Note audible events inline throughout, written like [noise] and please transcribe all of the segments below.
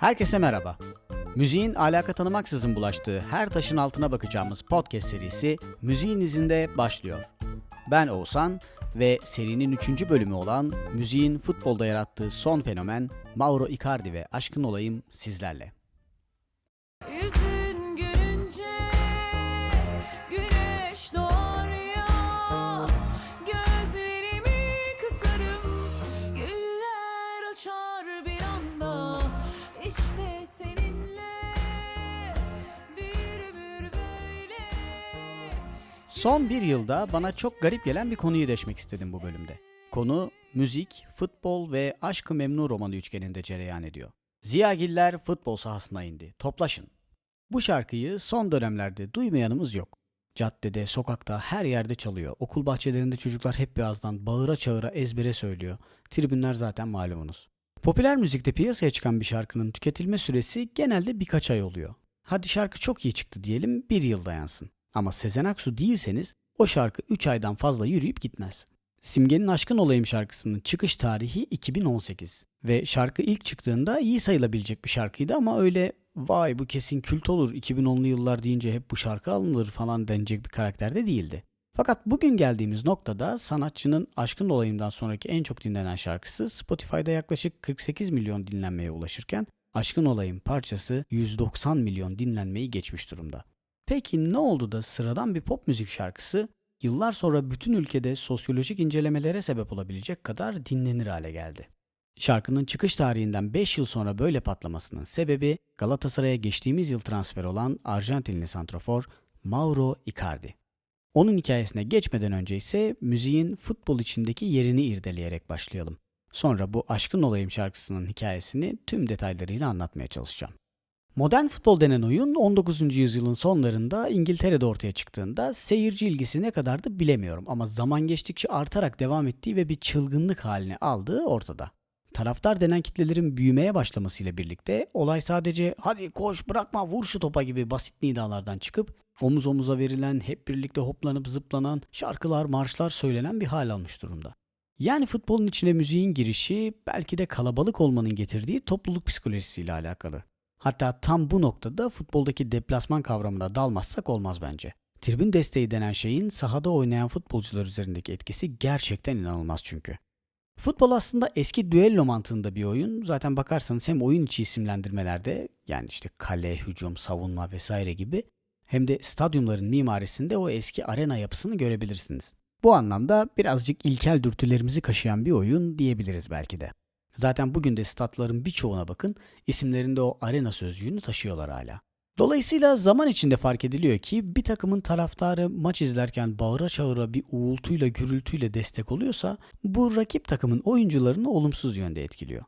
Herkese merhaba. Müziğin alaka tanımaksızın bulaştığı her taşın altına bakacağımız podcast serisi Müziğin izinde başlıyor. Ben Oğuzhan ve serinin 3. bölümü olan müziğin futbolda yarattığı son fenomen Mauro Icardi ve Aşkın Olayım sizlerle. Son bir yılda bana çok garip gelen bir konuyu deşmek istedim bu bölümde. Konu müzik, futbol ve Aşk-ı Memnu romanı üçgeninde cereyan ediyor. Ziyagiller futbol sahasına indi. Toplaşın. Bu şarkıyı son dönemlerde duymayanımız yok. Caddede, sokakta, her yerde çalıyor. Okul bahçelerinde çocuklar hep birazdan bağıra çağıra ezbere söylüyor. Tribünler zaten malumunuz. Popüler müzikte piyasaya çıkan bir şarkının tüketilme süresi genelde birkaç ay oluyor. Hadi şarkı çok iyi çıktı diyelim bir yıl dayansın. Ama Sezen Aksu değilseniz o şarkı 3 aydan fazla yürüyüp gitmez. Simge'nin Aşkın Olayım şarkısının çıkış tarihi 2018 ve şarkı ilk çıktığında iyi sayılabilecek bir şarkıydı ama öyle vay bu kesin kült olur 2010'lu yıllar deyince hep bu şarkı alınır falan denecek bir karakterde değildi. Fakat bugün geldiğimiz noktada sanatçının Aşkın Olayım'dan sonraki en çok dinlenen şarkısı Spotify'da yaklaşık 48 milyon dinlenmeye ulaşırken Aşkın Olayım parçası 190 milyon dinlenmeyi geçmiş durumda. Peki ne oldu da sıradan bir pop müzik şarkısı yıllar sonra bütün ülkede sosyolojik incelemelere sebep olabilecek kadar dinlenir hale geldi? Şarkının çıkış tarihinden 5 yıl sonra böyle patlamasının sebebi Galatasaray'a geçtiğimiz yıl transfer olan Arjantinli santrofor Mauro Icardi. Onun hikayesine geçmeden önce ise müziğin futbol içindeki yerini irdeleyerek başlayalım. Sonra bu Aşkın Olayım şarkısının hikayesini tüm detaylarıyla anlatmaya çalışacağım. Modern futbol denen oyun 19. yüzyılın sonlarında İngiltere'de ortaya çıktığında seyirci ilgisi ne kadardı bilemiyorum ama zaman geçtikçe artarak devam ettiği ve bir çılgınlık haline aldığı ortada. Taraftar denen kitlelerin büyümeye başlamasıyla birlikte olay sadece hadi koş bırakma vur şu topa gibi basit nidalardan çıkıp omuz omuza verilen hep birlikte hoplanıp zıplanan şarkılar marşlar söylenen bir hal almış durumda. Yani futbolun içine müziğin girişi belki de kalabalık olmanın getirdiği topluluk psikolojisiyle alakalı. Hatta tam bu noktada futboldaki deplasman kavramına dalmazsak olmaz bence. Tribün desteği denen şeyin sahada oynayan futbolcular üzerindeki etkisi gerçekten inanılmaz çünkü. Futbol aslında eski düello mantığında bir oyun. Zaten bakarsanız hem oyun içi isimlendirmelerde yani işte kale, hücum, savunma vesaire gibi hem de stadyumların mimarisinde o eski arena yapısını görebilirsiniz. Bu anlamda birazcık ilkel dürtülerimizi kaşıyan bir oyun diyebiliriz belki de. Zaten bugün de statların birçoğuna bakın isimlerinde o arena sözcüğünü taşıyorlar hala. Dolayısıyla zaman içinde fark ediliyor ki bir takımın taraftarı maç izlerken bağıra çağıra bir uğultuyla gürültüyle destek oluyorsa bu rakip takımın oyuncularını olumsuz yönde etkiliyor.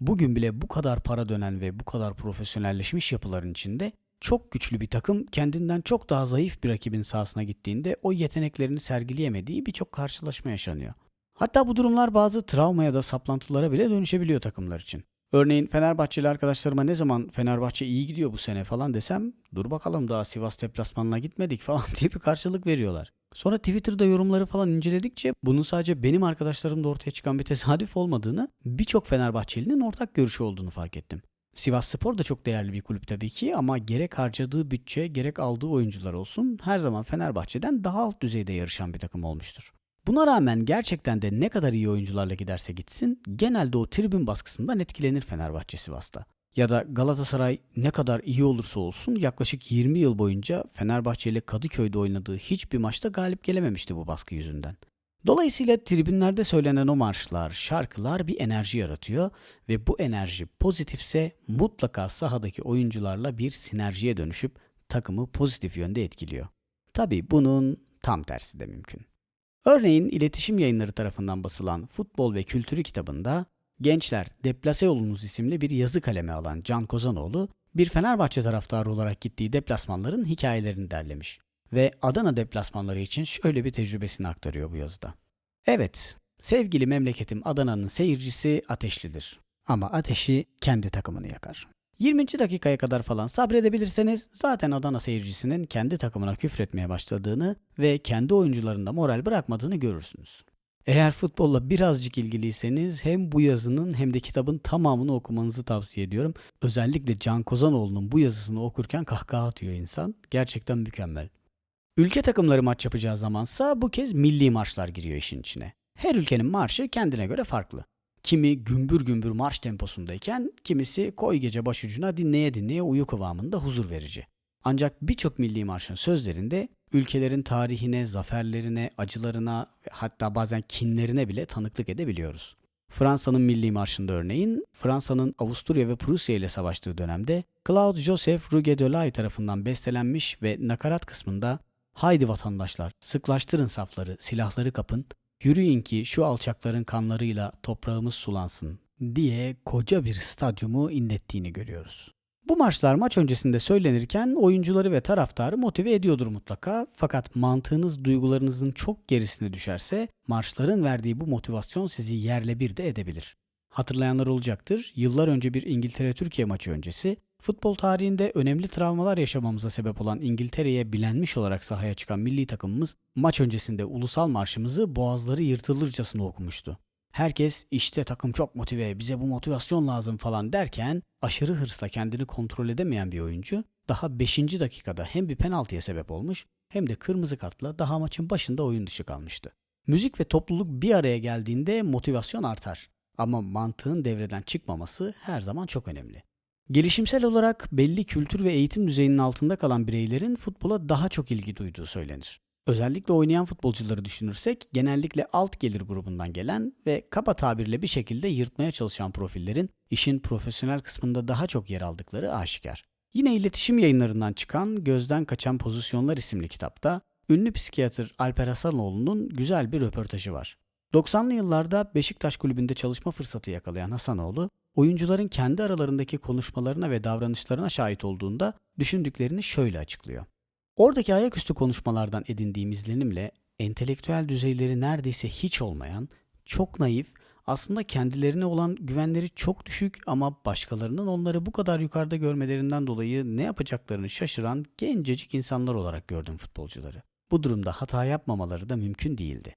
Bugün bile bu kadar para dönen ve bu kadar profesyonelleşmiş yapıların içinde çok güçlü bir takım kendinden çok daha zayıf bir rakibin sahasına gittiğinde o yeteneklerini sergileyemediği birçok karşılaşma yaşanıyor. Hatta bu durumlar bazı travma ya da saplantılara bile dönüşebiliyor takımlar için. Örneğin Fenerbahçeli arkadaşlarıma ne zaman Fenerbahçe iyi gidiyor bu sene falan desem dur bakalım daha Sivas deplasmanına gitmedik [laughs] falan diye bir karşılık veriyorlar. Sonra Twitter'da yorumları falan inceledikçe bunun sadece benim arkadaşlarımda ortaya çıkan bir tesadüf olmadığını birçok Fenerbahçelinin ortak görüşü olduğunu fark ettim. Sivas Spor da çok değerli bir kulüp tabii ki ama gerek harcadığı bütçe gerek aldığı oyuncular olsun her zaman Fenerbahçe'den daha alt düzeyde yarışan bir takım olmuştur. Buna rağmen gerçekten de ne kadar iyi oyuncularla giderse gitsin genelde o tribün baskısından etkilenir Fenerbahçe Sivas'ta. Ya da Galatasaray ne kadar iyi olursa olsun yaklaşık 20 yıl boyunca Fenerbahçe ile Kadıköy'de oynadığı hiçbir maçta galip gelememişti bu baskı yüzünden. Dolayısıyla tribünlerde söylenen o marşlar, şarkılar bir enerji yaratıyor ve bu enerji pozitifse mutlaka sahadaki oyuncularla bir sinerjiye dönüşüp takımı pozitif yönde etkiliyor. Tabii bunun tam tersi de mümkün. Örneğin iletişim yayınları tarafından basılan Futbol ve Kültürü kitabında Gençler Deplase Yolunuz isimli bir yazı kaleme alan Can Kozanoğlu bir Fenerbahçe taraftarı olarak gittiği deplasmanların hikayelerini derlemiş ve Adana deplasmanları için şöyle bir tecrübesini aktarıyor bu yazıda. Evet, Sevgili memleketim Adana'nın seyircisi ateşlidir. Ama ateşi kendi takımını yakar. 20. dakikaya kadar falan sabredebilirseniz zaten Adana seyircisinin kendi takımına küfretmeye başladığını ve kendi oyuncularında moral bırakmadığını görürsünüz. Eğer futbolla birazcık ilgiliyseniz hem bu yazının hem de kitabın tamamını okumanızı tavsiye ediyorum. Özellikle Can Kozanoğlu'nun bu yazısını okurken kahkaha atıyor insan. Gerçekten mükemmel. Ülke takımları maç yapacağı zamansa bu kez milli marşlar giriyor işin içine. Her ülkenin marşı kendine göre farklı. Kimi gümbür gümbür marş temposundayken kimisi koy gece başucuna dinleye dinleye uyu kıvamında huzur verici. Ancak birçok milli marşın sözlerinde ülkelerin tarihine, zaferlerine, acılarına hatta bazen kinlerine bile tanıklık edebiliyoruz. Fransa'nın milli marşında örneğin Fransa'nın Avusturya ve Prusya ile savaştığı dönemde Claude Joseph Rouget-Delahaye tarafından bestelenmiş ve nakarat kısmında Haydi vatandaşlar sıklaştırın safları, silahları kapın, yürüyün ki şu alçakların kanlarıyla toprağımız sulansın diye koca bir stadyumu inlettiğini görüyoruz. Bu marşlar maç öncesinde söylenirken oyuncuları ve taraftarı motive ediyordur mutlaka. Fakat mantığınız duygularınızın çok gerisine düşerse marşların verdiği bu motivasyon sizi yerle bir de edebilir. Hatırlayanlar olacaktır. Yıllar önce bir İngiltere-Türkiye maçı öncesi futbol tarihinde önemli travmalar yaşamamıza sebep olan İngiltere'ye bilenmiş olarak sahaya çıkan milli takımımız maç öncesinde ulusal marşımızı boğazları yırtılırcasına okumuştu. Herkes işte takım çok motive, bize bu motivasyon lazım falan derken aşırı hırsla kendini kontrol edemeyen bir oyuncu daha 5. dakikada hem bir penaltıya sebep olmuş hem de kırmızı kartla daha maçın başında oyun dışı kalmıştı. Müzik ve topluluk bir araya geldiğinde motivasyon artar ama mantığın devreden çıkmaması her zaman çok önemli. Gelişimsel olarak belli kültür ve eğitim düzeyinin altında kalan bireylerin futbola daha çok ilgi duyduğu söylenir. Özellikle oynayan futbolcuları düşünürsek genellikle alt gelir grubundan gelen ve kaba tabirle bir şekilde yırtmaya çalışan profillerin işin profesyonel kısmında daha çok yer aldıkları aşikar. Yine iletişim yayınlarından çıkan Gözden Kaçan Pozisyonlar isimli kitapta ünlü psikiyatr Alper Hasanoğlu'nun güzel bir röportajı var. 90'lı yıllarda Beşiktaş kulübünde çalışma fırsatı yakalayan Hasanoğlu, oyuncuların kendi aralarındaki konuşmalarına ve davranışlarına şahit olduğunda düşündüklerini şöyle açıklıyor. Oradaki ayaküstü konuşmalardan edindiğim izlenimle entelektüel düzeyleri neredeyse hiç olmayan, çok naif, aslında kendilerine olan güvenleri çok düşük ama başkalarının onları bu kadar yukarıda görmelerinden dolayı ne yapacaklarını şaşıran gencecik insanlar olarak gördüm futbolcuları. Bu durumda hata yapmamaları da mümkün değildi.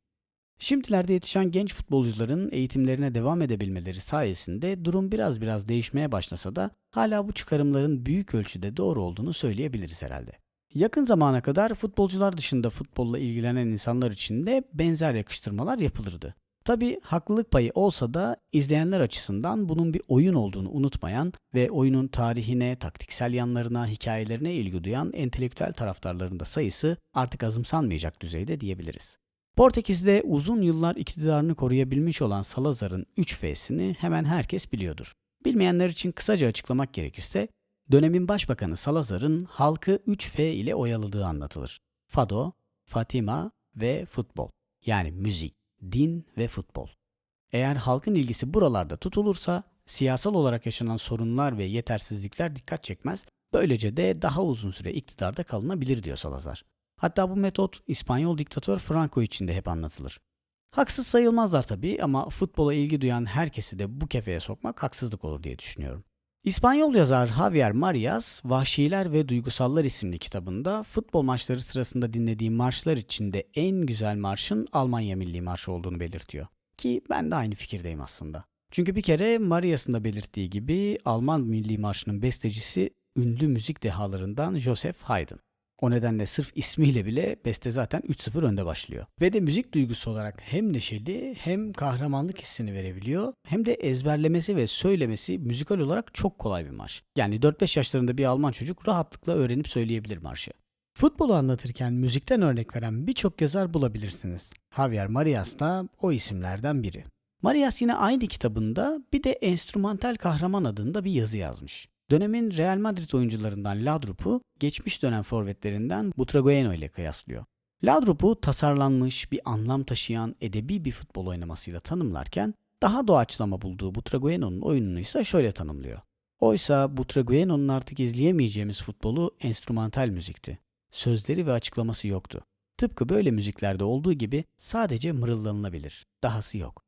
Şimdilerde yetişen genç futbolcuların eğitimlerine devam edebilmeleri sayesinde durum biraz biraz değişmeye başlasa da hala bu çıkarımların büyük ölçüde doğru olduğunu söyleyebiliriz herhalde. Yakın zamana kadar futbolcular dışında futbolla ilgilenen insanlar için de benzer yakıştırmalar yapılırdı. Tabi haklılık payı olsa da izleyenler açısından bunun bir oyun olduğunu unutmayan ve oyunun tarihine, taktiksel yanlarına, hikayelerine ilgi duyan entelektüel taraftarların da sayısı artık azımsanmayacak düzeyde diyebiliriz. Portekiz'de uzun yıllar iktidarını koruyabilmiş olan Salazar'ın 3 F'sini hemen herkes biliyordur. Bilmeyenler için kısaca açıklamak gerekirse, dönemin başbakanı Salazar'ın halkı 3 F ile oyaladığı anlatılır. Fado, Fatima ve futbol. Yani müzik, din ve futbol. Eğer halkın ilgisi buralarda tutulursa siyasal olarak yaşanan sorunlar ve yetersizlikler dikkat çekmez, böylece de daha uzun süre iktidarda kalınabilir diyor Salazar. Hatta bu metot İspanyol diktatör Franco için de hep anlatılır. Haksız sayılmazlar tabii ama futbola ilgi duyan herkesi de bu kefeye sokmak haksızlık olur diye düşünüyorum. İspanyol yazar Javier Marias, Vahşiler ve Duygusallar isimli kitabında futbol maçları sırasında dinlediğim marşlar içinde en güzel marşın Almanya Milli Marşı olduğunu belirtiyor. Ki ben de aynı fikirdeyim aslında. Çünkü bir kere Marias'ın da belirttiği gibi Alman Milli Marşı'nın bestecisi ünlü müzik dehalarından Joseph Haydn. O nedenle sırf ismiyle bile beste zaten 3-0 önde başlıyor. Ve de müzik duygusu olarak hem neşeli hem kahramanlık hissini verebiliyor hem de ezberlemesi ve söylemesi müzikal olarak çok kolay bir marş. Yani 4-5 yaşlarında bir Alman çocuk rahatlıkla öğrenip söyleyebilir marşı. Futbolu anlatırken müzikten örnek veren birçok yazar bulabilirsiniz. Javier Marias da o isimlerden biri. Marias yine aynı kitabında bir de enstrümantal kahraman adında bir yazı yazmış. Dönemin Real Madrid oyuncularından Laudrup'u geçmiş dönem forvetlerinden Butragueno ile kıyaslıyor. Laudrup'u tasarlanmış, bir anlam taşıyan edebi bir futbol oynamasıyla tanımlarken daha doğaçlama bulduğu Butragueno'nun oyununu ise şöyle tanımlıyor. Oysa Butragueno'nun artık izleyemeyeceğimiz futbolu enstrümantal müzikti. Sözleri ve açıklaması yoktu. Tıpkı böyle müziklerde olduğu gibi sadece mırıldanılabilir. Dahası yok.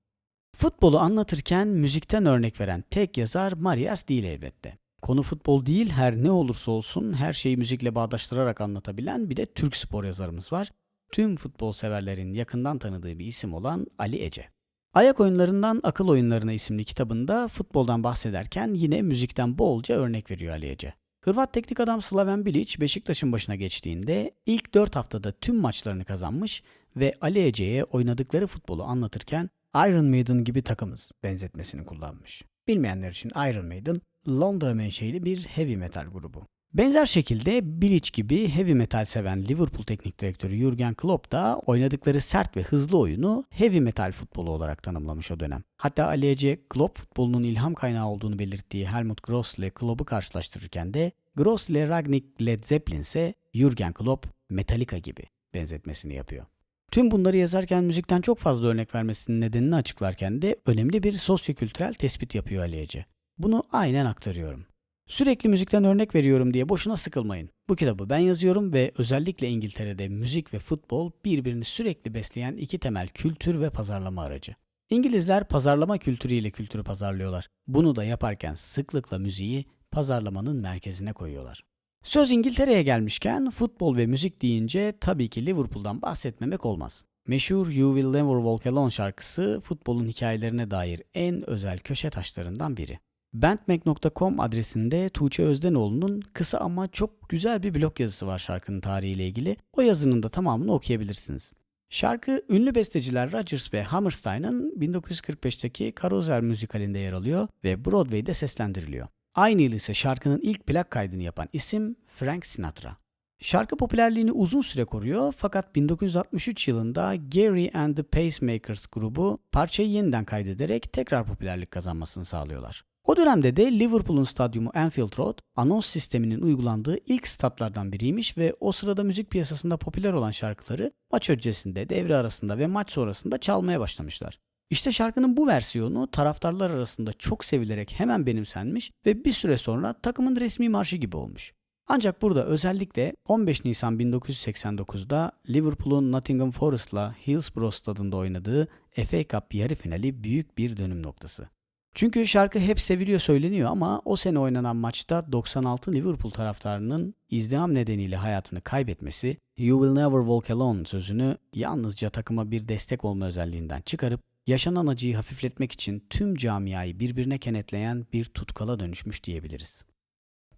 Futbolu anlatırken müzikten örnek veren tek yazar Marias değil elbette. Konu futbol değil her ne olursa olsun her şeyi müzikle bağdaştırarak anlatabilen bir de Türk spor yazarımız var. Tüm futbol severlerin yakından tanıdığı bir isim olan Ali Ece. Ayak oyunlarından akıl oyunlarına isimli kitabında futboldan bahsederken yine müzikten bolca örnek veriyor Ali Ece. Hırvat teknik adam Slaven Bilic Beşiktaş'ın başına geçtiğinde ilk 4 haftada tüm maçlarını kazanmış ve Ali Ece'ye oynadıkları futbolu anlatırken Iron Maiden gibi takımız benzetmesini kullanmış. Bilmeyenler için Iron Maiden Londra menşeli bir heavy metal grubu. Benzer şekilde Bilic gibi heavy metal seven Liverpool teknik direktörü Jurgen Klopp da oynadıkları sert ve hızlı oyunu heavy metal futbolu olarak tanımlamış o dönem. Hatta Ali Ece Klopp futbolunun ilham kaynağı olduğunu belirttiği Helmut Gross ile Klopp'u karşılaştırırken de Gross ile Ragnik Led Zeppelin ise Jurgen Klopp Metallica gibi benzetmesini yapıyor. Tüm bunları yazarken müzikten çok fazla örnek vermesinin nedenini açıklarken de önemli bir sosyokültürel tespit yapıyor Ali Ece. Bunu aynen aktarıyorum. Sürekli müzikten örnek veriyorum diye boşuna sıkılmayın. Bu kitabı ben yazıyorum ve özellikle İngiltere'de müzik ve futbol birbirini sürekli besleyen iki temel kültür ve pazarlama aracı. İngilizler pazarlama kültürüyle kültürü pazarlıyorlar. Bunu da yaparken sıklıkla müziği pazarlamanın merkezine koyuyorlar. Söz İngiltere'ye gelmişken futbol ve müzik deyince tabii ki Liverpool'dan bahsetmemek olmaz. Meşhur You Will Never Walk Alone şarkısı futbolun hikayelerine dair en özel köşe taşlarından biri. Bandmag.com adresinde Tuğçe Özdenoğlu'nun kısa ama çok güzel bir blog yazısı var şarkının tarihiyle ilgili. O yazının da tamamını okuyabilirsiniz. Şarkı ünlü besteciler Rodgers ve Hammerstein'ın 1945'teki Carousel müzikalinde yer alıyor ve Broadway'de seslendiriliyor. Aynı yıl ise şarkının ilk plak kaydını yapan isim Frank Sinatra. Şarkı popülerliğini uzun süre koruyor fakat 1963 yılında Gary and the Pacemakers grubu parçayı yeniden kaydederek tekrar popülerlik kazanmasını sağlıyorlar. O dönemde de Liverpool'un stadyumu Anfield Road anons sisteminin uygulandığı ilk statlardan biriymiş ve o sırada müzik piyasasında popüler olan şarkıları maç öncesinde, devre arasında ve maç sonrasında çalmaya başlamışlar. İşte şarkının bu versiyonu taraftarlar arasında çok sevilerek hemen benimsenmiş ve bir süre sonra takımın resmi marşı gibi olmuş. Ancak burada özellikle 15 Nisan 1989'da Liverpool'un Nottingham Forest'la Hillsborough stadında oynadığı FA Cup yarı finali büyük bir dönüm noktası. Çünkü şarkı hep seviliyor söyleniyor ama o sene oynanan maçta 96 Liverpool taraftarının izdiham nedeniyle hayatını kaybetmesi You Will Never Walk Alone sözünü yalnızca takıma bir destek olma özelliğinden çıkarıp yaşanan acıyı hafifletmek için tüm camiayı birbirine kenetleyen bir tutkala dönüşmüş diyebiliriz.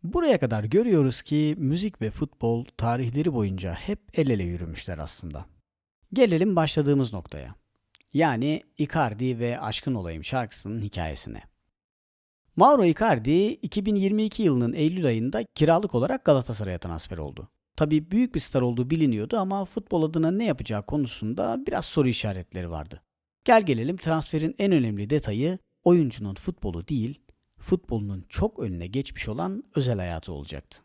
Buraya kadar görüyoruz ki müzik ve futbol tarihleri boyunca hep el ele yürümüşler aslında. Gelelim başladığımız noktaya. Yani Icardi ve Aşkın Olayım şarkısının hikayesine. Mauro Icardi 2022 yılının Eylül ayında kiralık olarak Galatasaray'a transfer oldu. Tabii büyük bir star olduğu biliniyordu ama futbol adına ne yapacağı konusunda biraz soru işaretleri vardı. Gel gelelim transferin en önemli detayı oyuncunun futbolu değil, futbolunun çok önüne geçmiş olan özel hayatı olacaktı.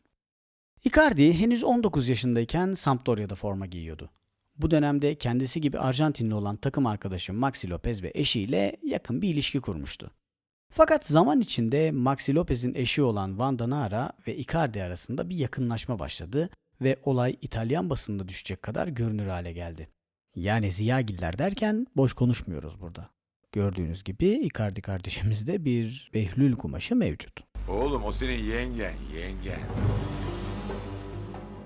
Icardi henüz 19 yaşındayken Sampdoria'da forma giyiyordu. Bu dönemde kendisi gibi Arjantinli olan takım arkadaşı Maxi Lopez ve eşiyle yakın bir ilişki kurmuştu. Fakat zaman içinde Maxi Lopez'in eşi olan Vanda Nara ve Icardi arasında bir yakınlaşma başladı ve olay İtalyan basında düşecek kadar görünür hale geldi. Yani Ziyagiller derken boş konuşmuyoruz burada. Gördüğünüz gibi Icardi kardeşimizde bir Behlül kumaşı mevcut. Oğlum o senin yengen, yengen.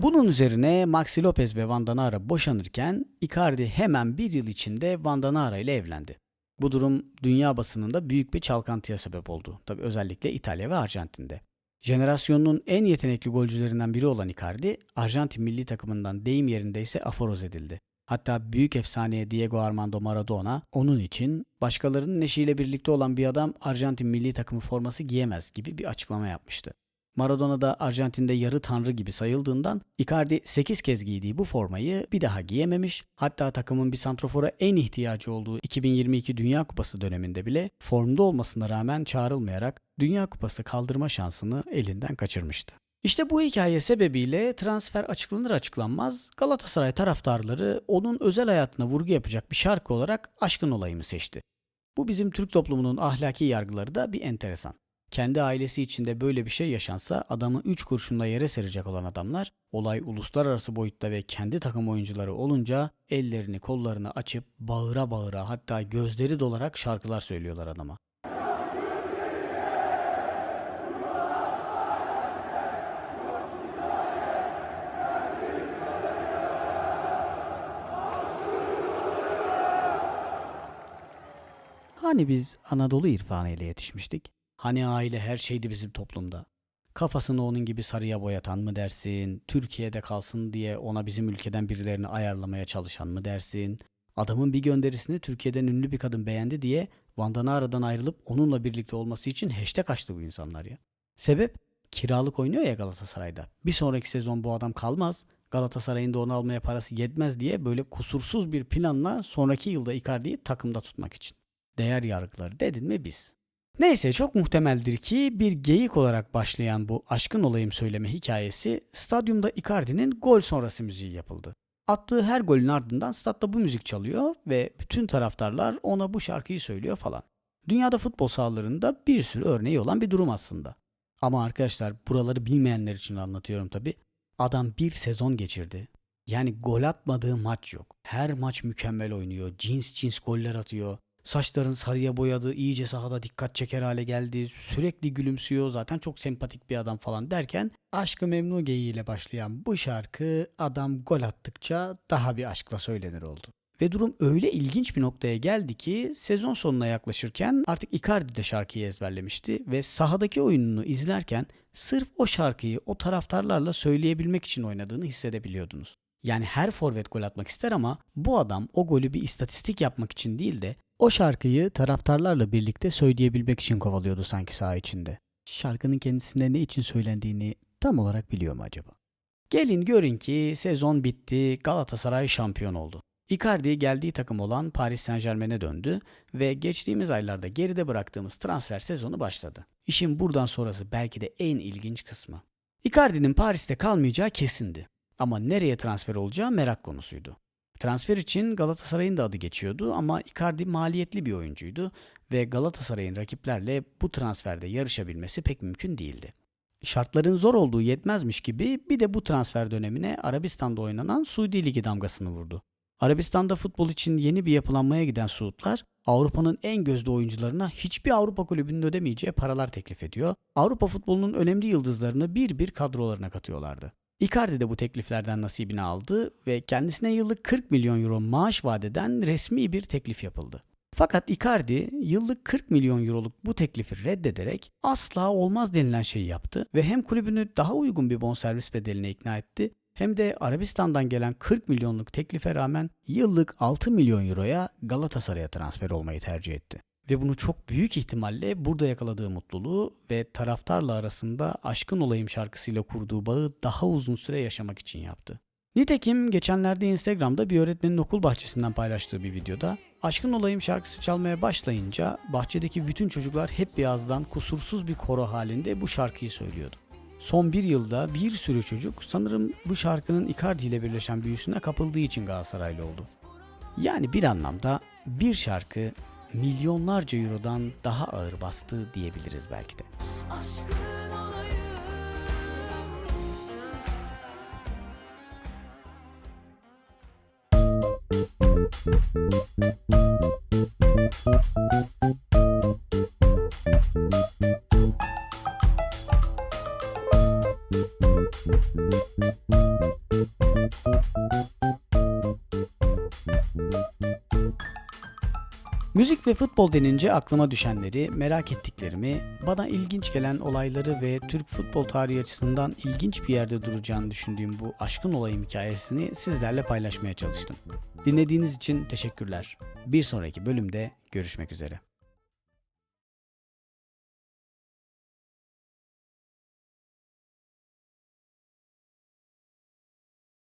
Bunun üzerine Maxi Lopez ve Vandanara boşanırken Icardi hemen bir yıl içinde Vandanara ile evlendi. Bu durum dünya basınında büyük bir çalkantıya sebep oldu. Tabi özellikle İtalya ve Arjantin'de. Jenerasyonun en yetenekli golcülerinden biri olan Icardi, Arjantin milli takımından deyim yerinde ise aforoz edildi. Hatta büyük efsaneye Diego Armando Maradona onun için başkalarının eşiyle birlikte olan bir adam Arjantin milli takımı forması giyemez gibi bir açıklama yapmıştı. Maradona da Arjantin'de yarı tanrı gibi sayıldığından Icardi 8 kez giydiği bu formayı bir daha giyememiş. Hatta takımın bir santrofora en ihtiyacı olduğu 2022 Dünya Kupası döneminde bile formda olmasına rağmen çağrılmayarak Dünya Kupası kaldırma şansını elinden kaçırmıştı. İşte bu hikaye sebebiyle transfer açıklanır açıklanmaz Galatasaray taraftarları onun özel hayatına vurgu yapacak bir şarkı olarak Aşkın Olayımı seçti. Bu bizim Türk toplumunun ahlaki yargıları da bir enteresan. Kendi ailesi içinde böyle bir şey yaşansa adamı 3 kurşunla yere serecek olan adamlar olay uluslararası boyutta ve kendi takım oyuncuları olunca ellerini kollarını açıp bağıra bağıra hatta gözleri dolarak şarkılar söylüyorlar adama. Hani biz Anadolu irfanı ile yetişmiştik? Hani aile her şeydi bizim toplumda? Kafasını onun gibi sarıya boyatan mı dersin? Türkiye'de kalsın diye ona bizim ülkeden birilerini ayarlamaya çalışan mı dersin? Adamın bir gönderisini Türkiye'den ünlü bir kadın beğendi diye Vandanara'dan ayrılıp onunla birlikte olması için hashtag açtı bu insanlar ya. Sebep? Kiralık oynuyor ya Galatasaray'da. Bir sonraki sezon bu adam kalmaz. Galatasaray'ın da onu almaya parası yetmez diye böyle kusursuz bir planla sonraki yılda Icardi'yi takımda tutmak için değer yargıları dedin mi biz. Neyse çok muhtemeldir ki bir geyik olarak başlayan bu aşkın olayım söyleme hikayesi stadyumda Icardi'nin gol sonrası müziği yapıldı. Attığı her golün ardından statta bu müzik çalıyor ve bütün taraftarlar ona bu şarkıyı söylüyor falan. Dünyada futbol sahalarında bir sürü örneği olan bir durum aslında. Ama arkadaşlar buraları bilmeyenler için anlatıyorum tabi. Adam bir sezon geçirdi. Yani gol atmadığı maç yok. Her maç mükemmel oynuyor. Cins cins goller atıyor. Saçlarını sarıya boyadı, iyice sahada dikkat çeker hale geldi. Sürekli gülümsüyor, zaten çok sempatik bir adam falan derken Aşkı Memnu geyiğiyle başlayan bu şarkı adam gol attıkça daha bir aşkla söylenir oldu. Ve durum öyle ilginç bir noktaya geldi ki sezon sonuna yaklaşırken artık Icardi de şarkıyı ezberlemişti ve sahadaki oyununu izlerken sırf o şarkıyı o taraftarlarla söyleyebilmek için oynadığını hissedebiliyordunuz. Yani her forvet gol atmak ister ama bu adam o golü bir istatistik yapmak için değil de o şarkıyı taraftarlarla birlikte söyleyebilmek için kovalıyordu sanki saha içinde. Şarkının kendisine ne için söylendiğini tam olarak biliyor mu acaba? Gelin görün ki sezon bitti, Galatasaray şampiyon oldu. Icardi geldiği takım olan Paris Saint Germain'e döndü ve geçtiğimiz aylarda geride bıraktığımız transfer sezonu başladı. İşin buradan sonrası belki de en ilginç kısmı. Icardi'nin Paris'te kalmayacağı kesindi. Ama nereye transfer olacağı merak konusuydu. Transfer için Galatasaray'ın da adı geçiyordu ama Icardi maliyetli bir oyuncuydu ve Galatasaray'ın rakiplerle bu transferde yarışabilmesi pek mümkün değildi. Şartların zor olduğu yetmezmiş gibi bir de bu transfer dönemine Arabistan'da oynanan Suudi Ligi damgasını vurdu. Arabistan'da futbol için yeni bir yapılanmaya giden Suudlar, Avrupa'nın en gözde oyuncularına hiçbir Avrupa kulübünün ödemeyeceği paralar teklif ediyor. Avrupa futbolunun önemli yıldızlarını bir bir kadrolarına katıyorlardı. Icardi de bu tekliflerden nasibini aldı ve kendisine yıllık 40 milyon euro maaş vadeden resmi bir teklif yapıldı. Fakat Icardi yıllık 40 milyon euroluk bu teklifi reddederek asla olmaz denilen şeyi yaptı ve hem kulübünü daha uygun bir bonservis bedeline ikna etti hem de Arabistan'dan gelen 40 milyonluk teklife rağmen yıllık 6 milyon euroya Galatasaray'a transfer olmayı tercih etti. Ve bunu çok büyük ihtimalle burada yakaladığı mutluluğu ve taraftarla arasında Aşkın Olayım şarkısıyla kurduğu bağı daha uzun süre yaşamak için yaptı. Nitekim geçenlerde Instagram'da bir öğretmenin okul bahçesinden paylaştığı bir videoda Aşkın Olayım şarkısı çalmaya başlayınca bahçedeki bütün çocuklar hep bir ağızdan kusursuz bir koro halinde bu şarkıyı söylüyordu. Son bir yılda bir sürü çocuk sanırım bu şarkının Icardi ile birleşen büyüsüne kapıldığı için Galatasaraylı oldu. Yani bir anlamda bir şarkı milyonlarca eurodan daha ağır bastı diyebiliriz belki de. Aşkın olayım Müzik ve futbol denince aklıma düşenleri, merak ettiklerimi, bana ilginç gelen olayları ve Türk futbol tarihi açısından ilginç bir yerde duracağını düşündüğüm bu aşkın olayım hikayesini sizlerle paylaşmaya çalıştım. Dinlediğiniz için teşekkürler. Bir sonraki bölümde görüşmek üzere.